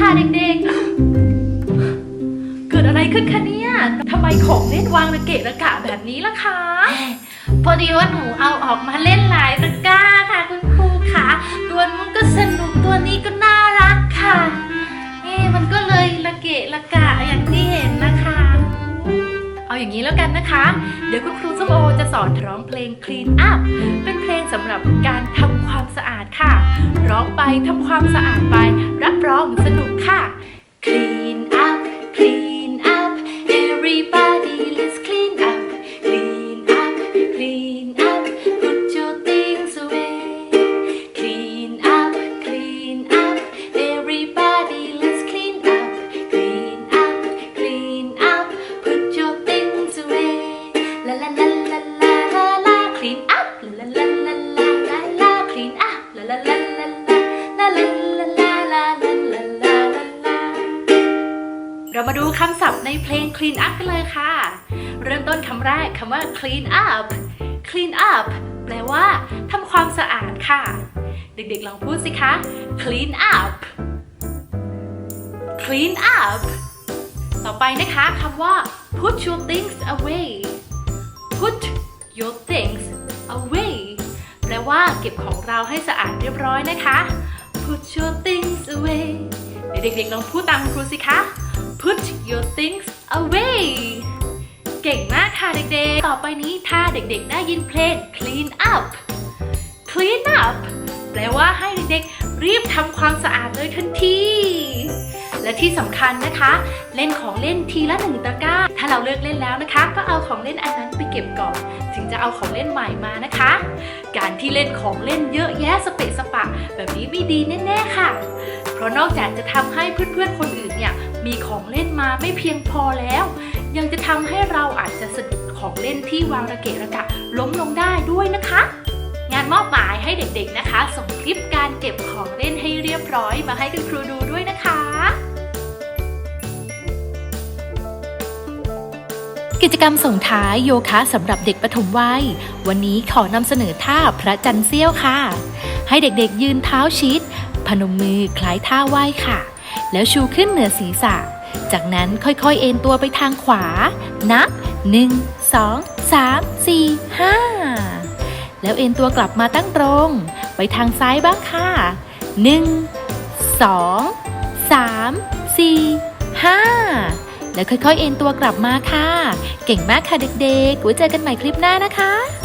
ค่ะเด็กๆ เกิดอะไรขึ้นคะเนี่ยทำไมของเล่นวางระเกะระกะแบบนี้ล่ะคะ พอดีว่าหนูเอาออกมาเล่นหลายตะกร้าค่ะคุณครูค่ะ ตัวนู้นก็สนุกตัวนี้ก็น่ารักค่ะ เอ๊มันก็เลยระเกะระกะ นี้แล้วกันนะคะ เดี๋ยวคุณครูส้มโอจะสอนร้องเพลง clean up เป็นเพลงสำหรับการทำความสะอาดค่ะ ร้องไปทำความสะอาดไป รับรองสนุกค่ะ clean up clean เรามาดูคำศัพท์ในเพลง clean up กันเลยค่ะ เริ่มต้นคำแรกคำว่า clean up clean up แปลว่าทำความสะอาดค่ะ เด็กๆลองพูดสิคะ clean up clean up ต่อไปนะคะคำว่า put your things away put your things away แปลว่าเก็บของเราให้สะอาดเรียบร้อยนะคะ put your things away เด็กๆลองพูดตามครูสิคะ put your things away เก่งมากค่ะเด็กๆ ต่อไปนี้ถ้าเด็กๆ ได้ยินเพลง clean up clean up แปลว่าให้เด็กๆ รีบทำความสะอาดเลยทันที และที่สำคัญนะคะ เล่นของเล่นทีละหนึ่งตะกร้า ถ้าเราเลิกเล่นแล้วนะคะ ก็เอาของเล่นอันนั้นไปเก็บก่อน ถึงจะเอาของเล่นใหม่มานะคะ การที่เล่นของเล่นเยอะแยะสเปะสปะ แบบนี้ไม่ดีแน่ๆค่ะ ราะนอกจากจะทำให้เพื่อนๆคนอื่นเนี่ยมีของเล่นมาไม่เพียงพอแล้ว ยังจะทำให้เราอาจจะสะดุดของเล่นที่วางระเกะระกะล้มลงได้ด้วยนะคะ งานมอบหมายให้เด็กๆนะคะ ส่งคลิปการเก็บของเล่นให้เรียบร้อยมาให้คุณครูดูด้วยนะคะกิจกรรมส่งท้ายโยคะสำหรับเด็กปฐมวัย วันนี้ขอนำเสนอท่าพระจันทร์เสี้ยวค่ะ ให้เด็กๆยืนเท้าชิด พนมมือคล้ายท่าไหว้ค่ะ แล้วชูขึ้นเหนือศีรษะ จากนั้นค่อยๆ เอ็นตัวไปทางขวา นับ 1 2 3 4 5 แล้วเอ็นตัวกลับมาตั้งตรง ไปทางซ้ายบ้างค่ะ 1 2 3 4 5 แล้วค่อยๆ เอ็นตัวกลับมาค่ะ เก่งมากค่ะเด็กๆ ไว้เจอกันใหม่คลิปหน้านะคะ